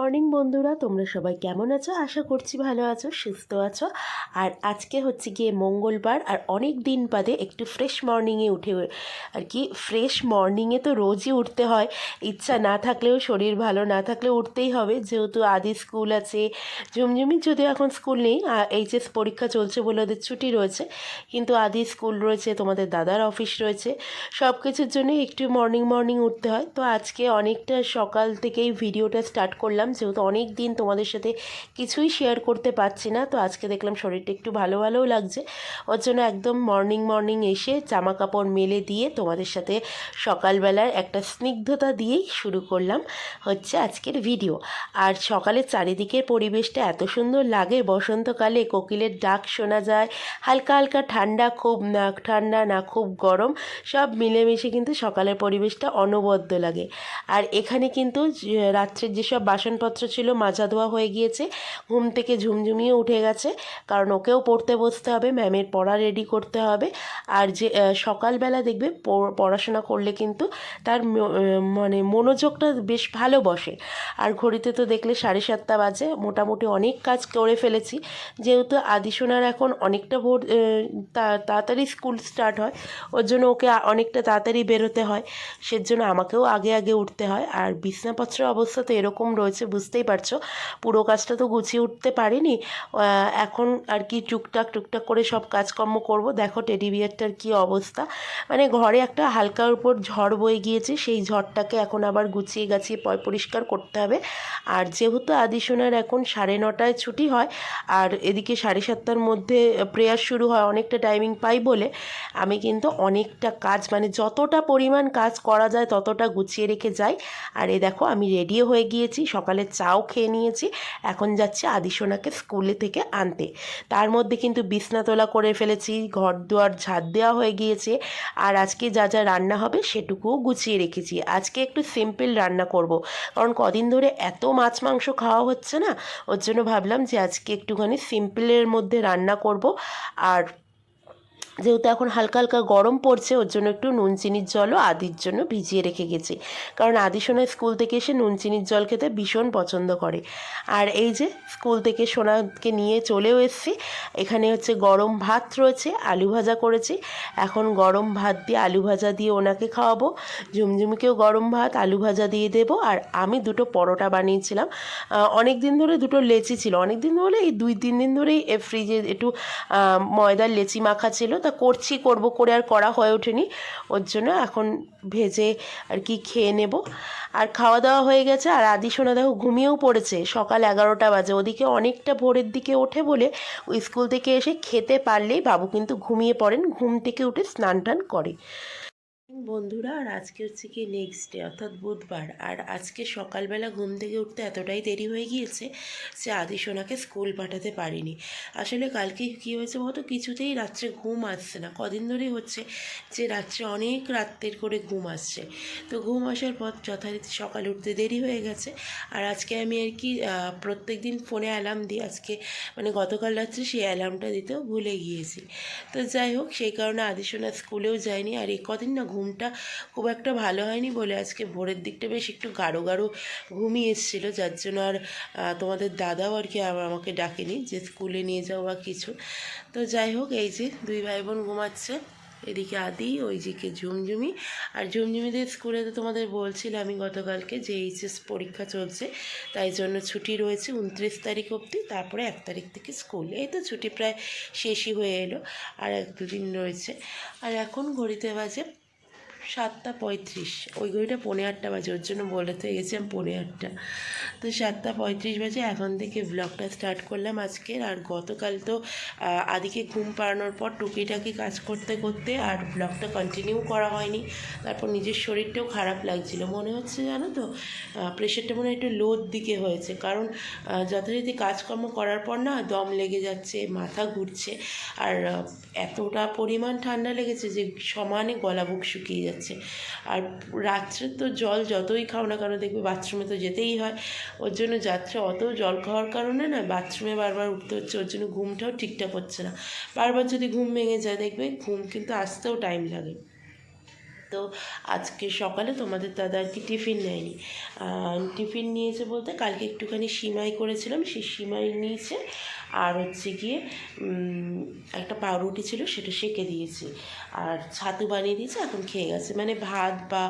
Morning বন্ধুরা, তোমরা সবাই কেমন আছো? আশা করছি ভালো আছো, সুস্থ আছো। আর আজকে হচ্ছে গিয়ে মঙ্গলবার, আর অনেক দিন বাদে একটু ফ্রেশ মর্নিংয়ে উঠে আর কি ফ্রেশ মর্নিংয়ে তো রোজই উঠতে হয়। ইচ্ছা না থাকলেও শরীর ভালো না থাকলেও উঠতেই হবে। যেহেতু আদি স্কুল আছে ঝুমঝুমির যদিও এখন স্কুল নেই এইচএস পরীক্ষা চলছে বলে ওদের ছুটি রয়েছে। কিন্তু আদি স্কুল রয়েছে, তোমাদের দাদার অফিস রয়েছে। সব কিছুর জন্যই একটু মর্নিং মর্নিং উঠতে হয়। তো আজকে অনেকটা সকাল থেকেই ভিডিওটা স্টার্ট করলাম। যেহেতু অনেক দিন তোমাদের সাথে কিছুই শেয়ার করতে পারছি না, তো আজকে দেখলাম শরীরটা একটু ভালো ভালোও লাগছে। ওর জন্য একদম মর্নিং মর্নিং এসে জামা কাপড় মেলে দিয়ে তোমাদের সাথে সকালবেলার একটা স্নিগ্ধতা দিয়েই শুরু করলাম হচ্ছে আজকের ভিডিও আর সকালের চারিদিকের পরিবেশটা এত সুন্দর লাগে, বসন্তকালে কোকিলের ডাক শোনা যায়, হালকা হালকা ঠান্ডা, খুব না, ঠান্ডা না, খুব গরম, সব মিলেমিশে কিন্তু সকালের পরিবেশটা অনবদ্য লাগে। আর এখানে কিন্তু রাত্রের যেসব বাসনপত্র ছিল, মাজা ধোয়া হয়ে গিয়েছে। ঘুম থেকে ঝুমঝুমিয়ে উঠে গেছে। কারণ ওকেও পড়তে বসতে হবে, ম্যামের পড়া রেডি করতে হবে। আর যে সকালবেলা দেখবে পড়াশোনা করলে কিন্তু তার মানে মনোযোগটা বেশ ভালো বসে। আর ঘড়িতে তো দেখলে সাড়ে সাতটা বাজে, মোটামুটি অনেক কাজ করে ফেলেছি। যেহেতু আদিসোনার এখন অনেকটা ভোর তাড়াতাড়ি স্কুল স্টার্ট হয়, ওর জন্য ওকে অনেকটা তাড়াতাড়ি বেরোতে হয়। সেজন্য আমাকেও আগে আগে উঠতে হয়। আর বিছনাপত্রের অবস্থা তো এরকম রয়েছে। বুঝতেই পারছ। পুরো কাজটা তো গুছিয়ে উঠতে পারিনি। এখন আর কি টুকটাক টুকটাক করে সব কাজকর্ম করব। দেখো টেডি বিয়ারটার কী অবস্থা। মানে ঘরে একটা হালকার উপর ঝড় বয়ে গিয়েছে, সেই ঝড়টাকে এখন আবার গুছিয়ে গাছিয়ে পরিষ্কার করতে হবে। আর যেহেতু আদিসোনার এখন সাড়ে নটায় ছুটি হয়, আর এদিকে সাড়ে সাতটার মধ্যে প্রেয়ার শুরু হয়, অনেকটা টাইমিং পাই বলে, আমি কিন্তু অনেকটা কাজ মানে যতটা পরিমাণ কাজ করা যায়, ততটা গুছিয়ে রেখে যাই। আর এ দেখো, আমি রেডিও হয়ে গিয়েছি, সকালে চাও খেয়ে নিয়েছি, এখন যাচ্ছি আদিসোনাকে স্কুলে থেকে আনতে। তার মধ্যে কিন্তু বিছনা তোলা করে ফেলেছি ঘর দুয়ার ঝাড় দেওয়া হয়ে গিয়েছে, আর আজকে যা যা রান্না হবে সেটুকুও গুছিয়ে রেখেছি। আজকে একটু সিম্পল রান্না করব, কারণ কদিন ধরে এত মাছ মাংস খাওয়া হচ্ছে না, ওর জন্য ভাবলাম যে আজকে একটুখানি সিম্পলের মধ্যে রান্না করব, আর যেহেতু এখন হালকা হালকা গরম পড়ছে, ওর জন্য একটু নুন, চিনির জলও আদির জন্য ভিজিয়ে রেখে গেছি। কারণ আদি সোনা স্কুল থেকে এসে নুন, চিনির জল খেতে ভীষণ পছন্দ করে। আর এই যে স্কুল থেকে সোনাকে নিয়ে চলেও এসেছি, এখানে হচ্ছে গরম ভাত রয়েছে, আলু ভাজা করেছি। এখন গরম ভাত দিয়ে আলু ভাজা দিয়ে ওনাকে খাওয়াবো। ঝুমঝুমিকেও গরম ভাত, আলু ভাজা দিয়ে দেবো। আর আমি দুটো পরোটা বানিয়েছিলাম। অনেক দিন ধরে দুটো লেচি ছিল। অনেক দিন ধরে এই দুই, তিন দিন ধরেই ফ্রিজে একটু ময়দার লেচি মাখা ছিল। তা করছি, করব করে আর করা হয়ে ওঠেনি। ওর জন্য এখন ভেজে আর কি খেয়ে নেব। আর খাওয়া দাওয়া হয়ে গেছে। আর আদি সোনা দেখো ঘুমিয়েও পড়েছে। সকাল এগারোটা বাজে। ওদিকে অনেকটা ভোরের দিকে ওঠে বলে স্কুল থেকে এসে খেতে পারলেই বাবু কিন্তু ঘুমিয়ে পড়েন। ঘুম থেকে উঠে স্নান টান করে। বন্ধুরা, আর আজকে হচ্ছে কি নেক্সট ডে অর্থাৎ বুধবার। আর আজকে সকালবেলা ঘুম থেকে উঠতে এতটাই দেরি হয়ে গিয়েছে যে আদি সোনাকে স্কুল পাঠাতে পারিনি। আসলে কালকে কী হয়েছে বলতো? কিছুতেই রাত্রে ঘুম আসছে না। কদিন ধরেই হচ্ছে যে রাত্রে অনেক রাত্রের করে ঘুম আসছে। তো ঘুম আসার পর যথারীতি সকালে উঠতে দেরি হয়ে গেছে। আর আজকে আমি আর কি প্রত্যেক দিন ফোনে অ্যালার্ম দিই আজকে মানে গতকাল রাত্রে সেই অ্যালার্মটা দিতেও ভুলে গিয়েছি। তো যাই হোক, সেই কারণে আদি সোনা স্কুলেও যায়নি। আর এ কদিন না ঘুম ঘুমটা খুব একটা ভালো হয়নি বলে আজকে ভোরের দিকটা বেশ একটু গাঢ় গাঢ় ঘুমিয়ে এসেছিল, যার জন্য আর তোমাদের দাদাও আর কি আমাকে ডাকেনি যে স্কুলে নিয়ে যাও বা কিছু। তো যাই হোক, এই যে দুই ভাই বোন ঘুমাচ্ছে, এদিকে আদি ওইদিকে ঝুমঝুমি। আর ঝুমঝুমিদের স্কুলে তো তোমাদের বলছিলাম আমি গতকালকে যে এইচএস পরীক্ষা চলছে, তাই জন্য ছুটি রয়েছে উনত্রিশ তারিখ অবধি, তারপরে এক তারিখ থেকে স্কুল। এই তো ছুটি প্রায় শেষই হয়ে এলো, আর এক দুদিন রয়েছে। আর এখন ঘড়িতে বাজে সাতটা পঁয়ত্রিশ। ওই ঘড়িটা পৌনে আটটা বাজে, ওর জন্য বলেতে গেছিলাম পৌনে আটটা। তো সাতটা পঁয়ত্রিশ বাজে, এখন থেকে ব্লগটা স্টার্ট করলাম আজকের। আর গতকাল তো আদিকে ঘুম পাড়ানোর পর টুকিটাকি কাজ করতে করতে আর ব্লগটা কন্টিনিউ করা হয়নি। তারপর নিজের শরীরটাও খারাপ লাগছিল। মনে হচ্ছে জানো তো প্রেশারটা মনে হয় একটু লোর দিকে হয়েছে। কারণ যথারীতি কাজকর্ম করার পর না দম লেগে যাচ্ছে, মাথা ঘুরছে। আর এতটা পরিমাণ ঠান্ডা লেগেছে যে সমানে গলা বুক শুকিয়ে যাচ্ছে। আর রাত্রে তো জল যতই খাও না কেন দেখবে বাথরুমে তো যেতেই হয়। ওর জন্য যাত্রা অত জল খাওয়ার কারণে না বাথরুমে বারবার উঠতে হচ্ছে, ওর জন্য ঘুমটাও ঠিকঠাক হচ্ছে না। বারবার যদি ঘুম ভেঙে যায় দেখবে ঘুম কিন্তু আসতেও টাইম লাগে। তো আজকে সকালে তোমাদের দাদা আর কি টিফিন নেয়নি। টিফিন নিয়েছে বলতে কালকে একটুখানি সিমাই করেছিলাম, সেই সিমাই নিয়েছে। আর হচ্ছে গিয়ে একটা পাউরুটি ছিল সেটা সেঁকে দিয়েছি। আর ছাতু বানিয়ে দিয়েছে, এখন খেয়ে গেছে। মানে ভাত বা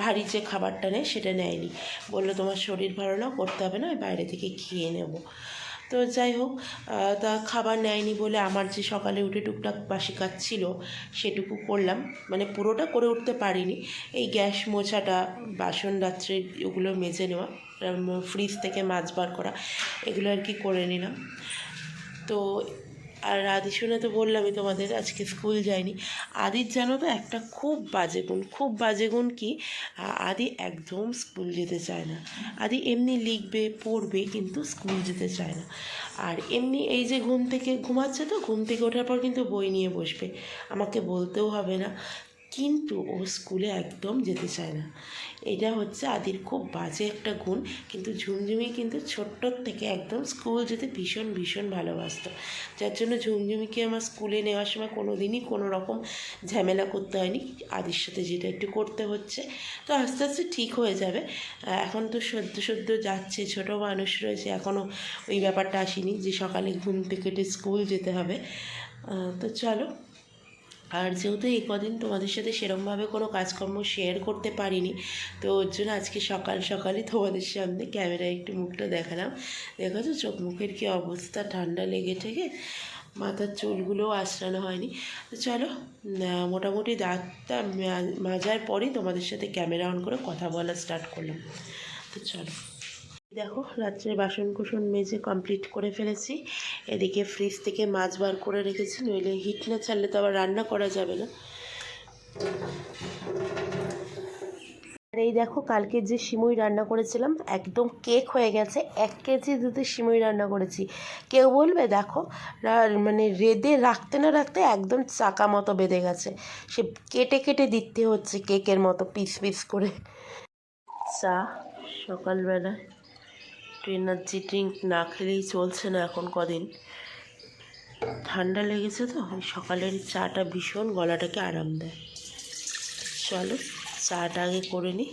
ভারী যে খাবারটা নেয় সেটা নেয়নি। বলল, তোমার শরীর ভালো না, করতে হবে না বাইরে থেকে খেয়ে নেব। তো যাই হোক তা খাবার নেয়নি বলে আমার যে সকালে উঠে টুকটাক বাসি কাজ ছিল, সেটুকু করলাম। মানে পুরোটা করে উঠতে পারিনি। এই গ্যাস মোছাটা, বাসন রাত্রে ওগুলো মেজে নেওয়া ফ্রিজ থেকে মাছ বার করা, এগুলো আর কি করে নিলাম। তো আর আদি শুনে তো বললামই তোমাদের আজকে স্কুল যায়নি আদির জানো তো একটা খুব বাজে গুণ, খুব বাজে গুণ কি? আদি একদম স্কুল যেতে চায় না। আদি এমনি লিখবে, পড়বে কিন্তু স্কুল যেতে চায় না। আর এমনি এই যে ঘুম থেকে ঘুমাচ্ছে তো, ঘুম থেকে ওঠার পর কিন্তু বই নিয়ে বসবে। আমাকে বলতেও হবে না। কিন্তু ও স্কুলে একদম যেতে চায় না। এটা হচ্ছে আদির খুব বাজে একটা গুণ, কিন্তু ঝুমঝুমি কিন্তু ছোট্টর থেকে একদম স্কুল যেতে ভীষণ ভীষণ ভালোবাসত। যার জন্য ঝুমঝুমিকে আমার স্কুলে নেওয়ার সময় কোনো দিনই কোনো রকম ঝামেলা করতে হয়নি। আদির সাথে যেটা একটু করতে হচ্ছে। তো আস্তে আস্তে ঠিক হয়ে যাবে। এখন তো সদ্য সদ্য যাচ্ছে, ছোট মানুষ রয়েছে, এখনও ওই ব্যাপারটা আসেনি যে সকালে ঘুম থেকে স্কুল যেতে হবে। তো চলো। আর যেহেতু এই কদিন তোমাদের সাথে সেরকমভাবে কোনো কাজকর্ম শেয়ার করতে পারিনি, তো ওর জন্য আজকে সকাল সকালই তোমাদের সামনে ক্যামেরায় একটু মুখটা দেখালাম। দেখো তো চোখ মুখের কী অবস্থা, ঠান্ডা লেগে থেকে মাথার চুলগুলোও আঁচড়ানো হয়নি। তো চলো মোটামুটি দাঁতটা মাজার পরেই তোমাদের সাথে ক্যামেরা অন করে কথা বলা স্টার্ট করলাম। তো চলো। দেখো, রাত্রে বাসন কুসন মেজে কমপ্লিট করে ফেলেছি। এদিকে ফ্রিজ থেকে মাছ বার করে রেখেছি, নইলে হিট না ছাড়লে তো আবার রান্না করা যাবে না। আর এই দেখো, কালকে যে সিমুই রান্না করেছিলাম, একদম কেক হয়ে গেছে। এক কেজি দুধের সিমুই রান্না করেছি। কেউ বলবে, দেখো মানে রেঁধে রাখতে না রাখতে একদম চাকা মতো বেঁধে গেছে। সে কেটে কেটে দিতে হচ্ছে কেকের মতো পিস পিস করে। চা সকালবেলায় একটু এনার্জি ড্রিঙ্ক না খেলেই চলছে না এখন কদিন। ঠান্ডা লেগেছে তো সকালের চাটা ভীষণ গলাটাকে আরাম দেয়। চলো, চাটা আগে করে নিই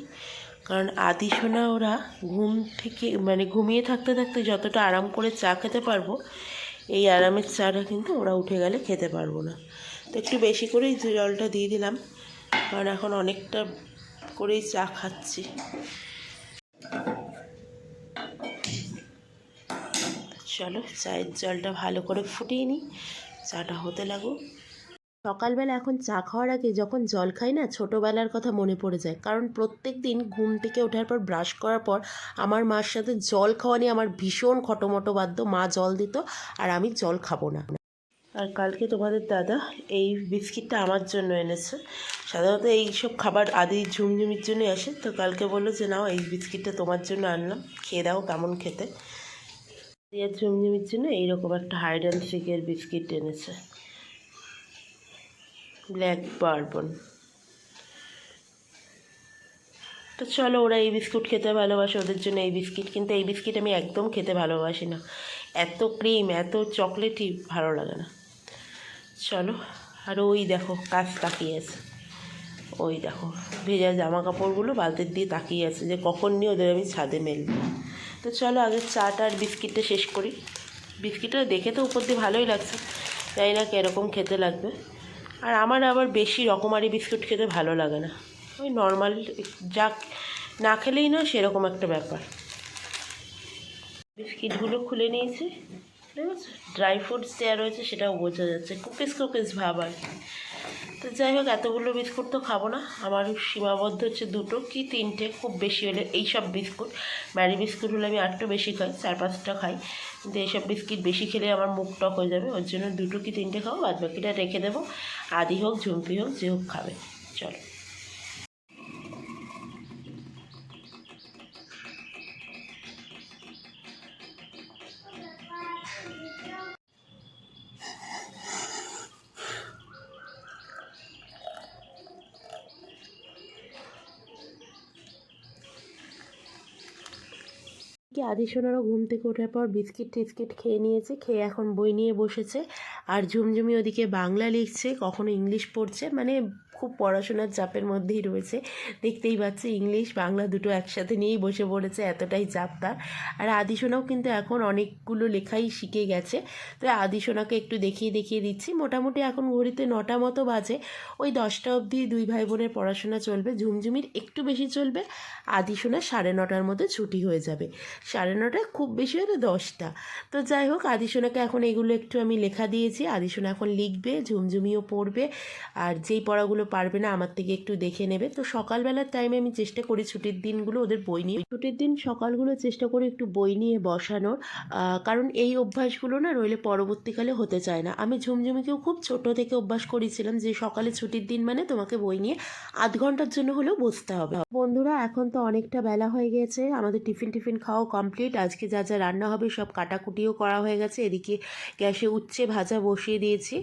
কারণ আদি শোনা ওরা ঘুম থেকে মানে ঘুমিয়ে থাকতে থাকতে যতটা আরাম করে চা খেতে পারব, এই আরামের চাটা কিন্তু ওরা উঠে গেলে খেতে পারব না। তো একটু বেশি করেই জলটা দিয়ে দিলাম, কারণ এখন অনেকটা করেই চা খাচ্ছি। চলো চায়ের জলটা ভালো করে ফুটিয়ে নিই, চাটা হতে লাগুক। সকালবেলা এখন চা খাওয়ার আগে যখন জল খাই না, ছোটোবেলার কথা মনে পড়ে যায়। কারণ প্রত্যেক দিন ঘুম থেকে ওঠার পর, ব্রাশ করার পর আমার মার সাথে জল খাওয়া নিয়ে আমার ভীষণ খটোমটো বাধ্য। মা জল দিত আর আমি জল খাব না। আর কালকে তোমাদের দাদা এই বিস্কিটটা আমার জন্য এনেছে। সাধারণত এই সব খাবার আদি ঝুমঝুমির জন্যই আসে। তো কালকে বলল যে, নাও এই বিস্কিটটা তোমার জন্য আনলাম। খেয়ে দাও কেমন খেতে। দিয়ে ঝুমঝুমির জন্য এইরকম একটা হাইড অ্যান্ড সিকের বিস্কিট এনেছে। ব্ল্যাক বারবন তো চলো ওরা এই বিস্কুট খেতে ভালোবাসে, ওদের জন্য এই বিস্কিট কিন্তু এই বিস্কিট আমি একদম খেতে ভালোবাসি না। এত ক্রিম এত চকলেটই ভালো লাগে না। চলো, আর ওই দেখো, কাজ তাকিয়ে আছে ওই দেখো, ভেজা জামা কাপড়গুলো বালতির দিয়ে তাকিয়ে আছে যে কখন নিয়ে ওদের আমি ছাদে মেলবো। তো চলো আগে চাটা আর বিস্কিটটা শেষ করি। বিস্কিটটা দেখে তো উপর দিয়ে ভালোই লাগছে। জানি না কীরকম খেতে লাগবে। আর আমার আবার বেশি রকমারি বিস্কুট খেতে ভালো লাগে না। ওই নর্মাল যা না খেলেই না সেরকম একটা ব্যাপার। বিস্কিটগুলো খুলে নিয়েছি। ড্রাই ফ্রুটস দেওয়া রয়েছে, সেটাও বোঝা যাচ্ছে। কুকিস কুকিস ভাব আর তো যাই হোক, এতগুলো বিস্কুট তো খাব না। আমার সীমাবদ্ধ হচ্ছে দুটো। কি তিনটে? খুব বেশি হলে এই সব বিস্কুট, ম্যারি বিস্কুট হলে আমি আরটু বেশি খাই, চার পাঁচটা খাই। কিন্তু এইসব বিস্কিট বেশি খেলে আমার মুখ টক হয়ে যাবে। ওর জন্য দুটো কি তিনটে খাব? বাদ বাকিটা রেখে দেবো। আদি হোক ঝুমপি হোক, যে হোক খাবে। চলো। কি আদি সোনারও ঘুম থেকে ওঠার পর বিস্কিট টিস্কিট খেয়ে নিয়েছে, খেয়ে এখন বই নিয়ে বসেছে। আর ঝুমঝুমি ওদিকে বাংলা লিখছে, কখনো ইংলিশ পড়ছে মানে খুব পড়াশোনার চাপের মধ্যেই রয়েছে। দেখতেই পাচ্ছি, ইংলিশ, বাংলা দুটো একসাথে নিয়েই বসে পড়েছে, এতটাই চাপ তার। আর আদিসোনাও কিন্তু এখন অনেকগুলো লেখাই শিখে গেছে। তো আদিসোনাকে একটু দেখিয়ে দেখিয়ে দিচ্ছি। মোটামুটি এখন ঘড়িতে নটা মতো বাজে। ওই দশটা অবধি দুই ভাই বোনের পড়াশোনা চলবে, ঝুমঝুমির একটু বেশি চলবে। আদিসোনা সাড়ে নটার মধ্যে ছুটি হয়ে যাবে। সাড়ে নটায় খুব বেশি হলে দশটা। তো যাই হোক আদিসোনাকে এখন এগুলো একটু আমি লেখা দিয়েছি। আদিসোনা এখন লিখবে, ঝুমঝুমিও পড়বে। আর যেই পড়াগুলো পারবে না আমার থেকে একটু দেখে নেবে। তো সকালবেলার টাইমে আমি চেষ্টা করি ছুটির দিনগুলো ওদের বই নিয়ে। ছুটির দিন সকালগুলো চেষ্টা করি একটু বই নিয়ে বসানোর কারণ এই অভ্যাসগুলো না রইলে পরবর্তীকালে হতে চায় না। আমি ঝুমঝুমিকেও খুব ছোট থেকে অভ্যাস করেছিলাম যে সকালে ছুটির দিন মানে তোমাকে বই নিয়ে আধ ঘণ্টার জন্য হলেও বসতে হবে। বন্ধুরা, এখন তো অনেকটা বেলা হয়ে গেছে, আমাদের টিফিন টিফিন খাওয়া কমপ্লিট আজকে যা যা রান্না হবে সব কাটাকুটিও করা হয়ে গেছে। এদিকে গ্যাসে উচ্ছে ভাজা বসিয়ে দিয়েছি।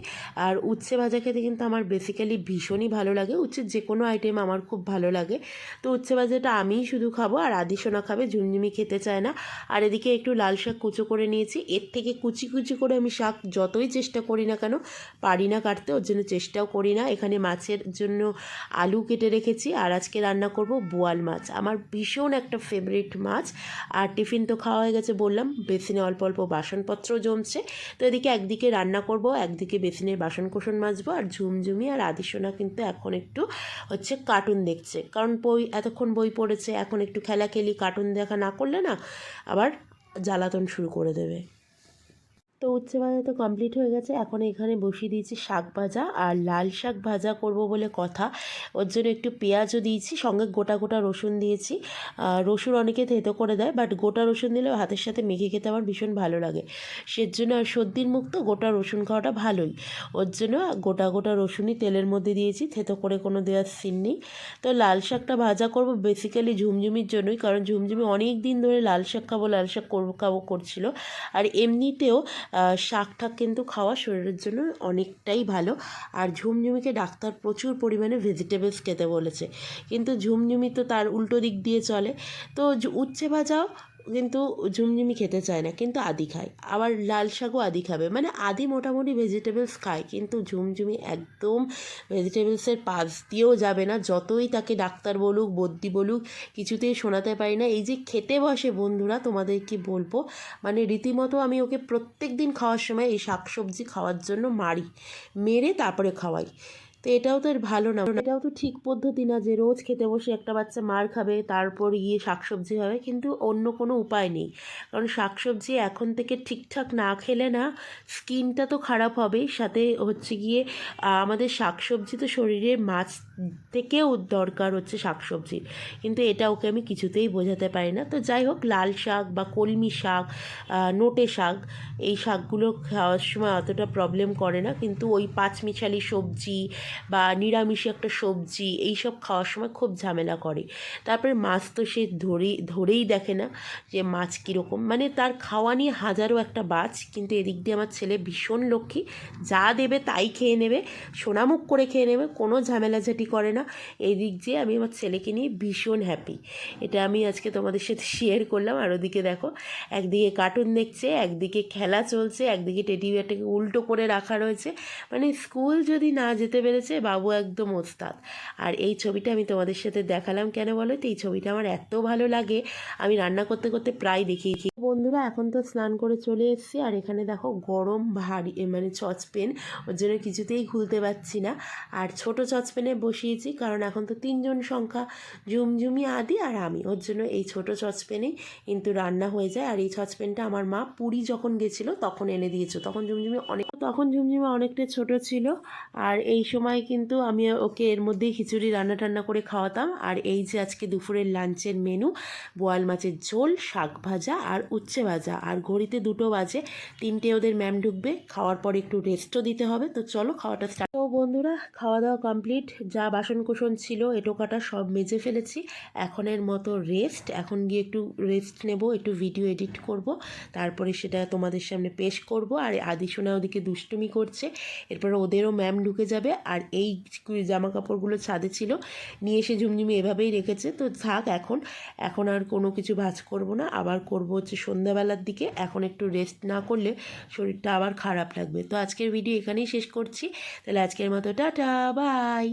আর উচ্ছে ভাজা খেতে কিন্তু আমার বেসিক্যালি ভীষণই ভালো লাগে। উচ্ছের যে কোনো আইটেম আমার খুব ভালো লাগে। তো উচ্ছে ভাজাটা আমিই শুধু খাব আর আদিসোনা খাবে, ঝুমঝুমি খেতে চায় না। আর এদিকে একটু লাল শাক কুচো করে নিয়েছি। এর থেকে কুচি কুচি করে আমি শাক যতই চেষ্টা করি না কেন, পারি না কাটতে, ওর জন্য চেষ্টাও করি না। এখানে মাছের জন্য আলু কেটে রেখেছি আর আজকে রান্না করব বোয়াল মাছ। আমার ভীষণ একটা ফেভারিট মাছ। আর টিফিন তো খাওয়া হয়ে গেছে বললাম, বেসিনে অল্প অল্প বাসনপত্র জমছে। তো এদিকে একদিকে রান্না করব, একদিকে বেসিনের বাসন কোসন মাজবো আর ঝুমঝুমি আর আদিসোনা কিন্তু এখন একটু হচ্ছে কার্টুন দেখছে। কারণ বই, এতক্ষণ বই পড়েছে, এখন একটু খেলাখেলি কার্টুন দেখা না করলে না আবার জ্বালাতন শুরু করে দেবে। তো উচ্ছে ভাজা তো কমপ্লিট হয়ে গেছে। এখন এখানে বসিয়ে দিয়েছি শাক ভাজা আর লাল শাক ভাজা করব বলে কথা। ওর জন্য একটু পেঁয়াজও দিয়েছি, সঙ্গে গোটা গোটা রসুন দিয়েছি। রসুন অনেকে থেতো করে দেয় বাট গোটা রসুন দিলে হাতের সাথে মেখে খেতে আমার ভীষণ ভালো লাগে। সেজন্য আর সর্দির মুক্ত গোটা রসুন খাওয়াটা ভালোই। ওর জন্য গোটা গোটা রসুনই তেলের মধ্যে দিয়েছি, থেতো করে কোনো দেওয়ার সিন নেই। তো লাল শাকটা ভাজা করব বেসিক্যালি ঝুমঝুমির জন্যই, কারণ ঝুমঝুমি অনেক দিন ধরে লাল শাক খাব, লাল শাক করব, খাব, করছিল। আর এমনিতেও শাক ঠাক কিন্তু খাওয়া শরীরের জন্য অনেকটাই ভালো। আর ঝুমঝুমিকে ডাক্তার প্রচুর পরিমাণে ভেজিটেবলস খেতে বলেছে। কিন্তু ঝুমঝুমি তো তার উল্টো দিক দিয়ে চলে। তো উচ্ছে ভাজাও কিন্তু ঝুমঝুমি খেতে চায় না, কিন্তু আদি খায়। আবার লাল শাকও আদি খাবে। মানে আদি মোটামুটি ভেজিটেবলস খায়, কিন্তু ঝুমঝুমি একদম ভেজিটেবলসের পাশ দিয়েও যাবে না। যতই তাকে ডাক্তার বলুক, বদ্যি বলুক, কিছুতেই শোনাতে পারি না। এই যে খেতে বসে বন্ধুরা, তোমাদের কি বলব? মানে রীতিমতো আমি ওকে প্রত্যেক দিন খাওয়ার সময় এই শাকসবজি খাওয়ার জন্য মারি। মেরে তারপরে খাওয়াই। তো এটাও তো আর ভালো না। এটাও তো ঠিক পদ্ধতি না যে রোজ খেতে বসে একটা বাচ্চা মার খাবে, তারপর গিয়ে শাকসবজি হবে কিন্তু অন্য কোনো উপায় নেই। কারণ শাকসবজি এখন থেকে ঠিকঠাক না খেলে না স্কিনটা তো খারাপ হবেই সাথে হচ্ছে গিয়ে আমাদের শাকসবজি তো শরীরে মাছ থেকেও দরকার হচ্ছে শাকসবজি। কিন্তু এটা ওকে আমি কিছুতেই বোঝাতে পারি না। তো যাই হোক, লাল শাক বা কলমি শাক নোটে শাক, এই শাকগুলো খাওয়ার সময় অতটা প্রবলেম করে না। কিন্তু ওই পাঁচমিশালি সবজি বা নিরামিষি একটা সবজি এই সব খাওয়ার সময় খুব ঝামেলা করে। তারপরে মাছ তো সে ধরেই ধরেই দেখে না যে মাছ কীরকম। মানে তার খাওয়া নিয়ে হাজারো একটা বাজ, কিন্তু এদিক দিয়ে আমার ছেলে ভীষণ লক্ষ্মী। যা দেবে তাই খেয়ে নেবে, সোনামুখ করে খেয়ে নেবে, কোনো ঝামেলাঝাটি করে না। এদিক দিক দিয়ে আমি আমার ছেলেকে নিয়ে ভীষণ হ্যাপি এটা আমি আজকে তোমাদের সাথে শেয়ার করলাম। আর ওদিকে দেখো, একদিকে কার্টুন দেখছে, একদিকে খেলা চলছে, একদিকে টেডি উল্টো করে রাখা রয়েছে। মানে স্কুল যদি না যেতে পেরেছে বাবু একদম ওস্তাদ। আর এই ছবিটা আমি তোমাদের সাথে দেখালাম কেন বলো তো? এই ছবিটা আমার এত ভালো লাগে। আমি রান্না করতে করতে প্রায় দেখিয়েছি বন্ধুরা, এখন তো স্নান করে চলে এসেছি। আর এখানে দেখো গরম ভারী মানে সসপেন ওর জন্য কিছুতেই খুলতে পারছি না। আর ছোট সসপেনে বসিয়েছি, কারণ এখন তো তিনজন সংখ্যা। ঝুমঝুমি আদি আর আমি। ওর জন্য এই ছোট সসপেনেই কিন্তু রান্না হয়ে যায়। আর এই সসপেনটা আমার মা পুরী যখন গেছিল, তখন এনে দিয়েছ। তখন ঝুমঝুমি অনেক তখন ঝুমঝুমি অনেকটা ছোট ছিল। আর এই সময় কিন্তু আমি ওকে এর মধ্যেই খিচুড়ি রান্না টান্না করে খাওয়াতাম। আর এই যে আজকে দুপুরের লাঞ্চের মেনু, বোয়াল মাছের ঝোল, শাক ভাজা আর উচ্ছে বাজা আর ঘড়িতে দুটো বাজে, তিনটে ওদের ম্যাম ঢুকবে, খাওয়ার পর একটু রেস্টও দিতে হবে। তো চলো, খাওয়াটা বন্ধুরা খাওয়া দাওয়া কমপ্লিট যা বাসন কোসন ছিল এটো কাটা সব মেজে ফেলেছি। এখনের মতো রেস্ট এখন গিয়ে একটু রেস্ট নেব, একটু ভিডিও এডিট করব। তারপরে সেটা তোমাদের সামনে পেশ করব। আর আদিশোনা ওদিকে দুষ্টুমি করছে। এরপরে ওদেরও ম্যাম ঢুকে যাবে। আর এই জামা কাপড়গুলো ছাদে ছিল। নিয়ে এসে ঝুমঝুমি এভাবেই রেখেছে। তো থাক এখন এখন আর কোনো কিছু ভাজ করব না। আবার করব হচ্ছে সন্ধ্যাবেলার দিকে। এখন একটু রেস্ট না করলে শরীরটা আবার খারাপ লাগবে। তো আজকের ভিডিও এখানেই শেষ করছি। তাহলে আজকের মতো টাটা বাই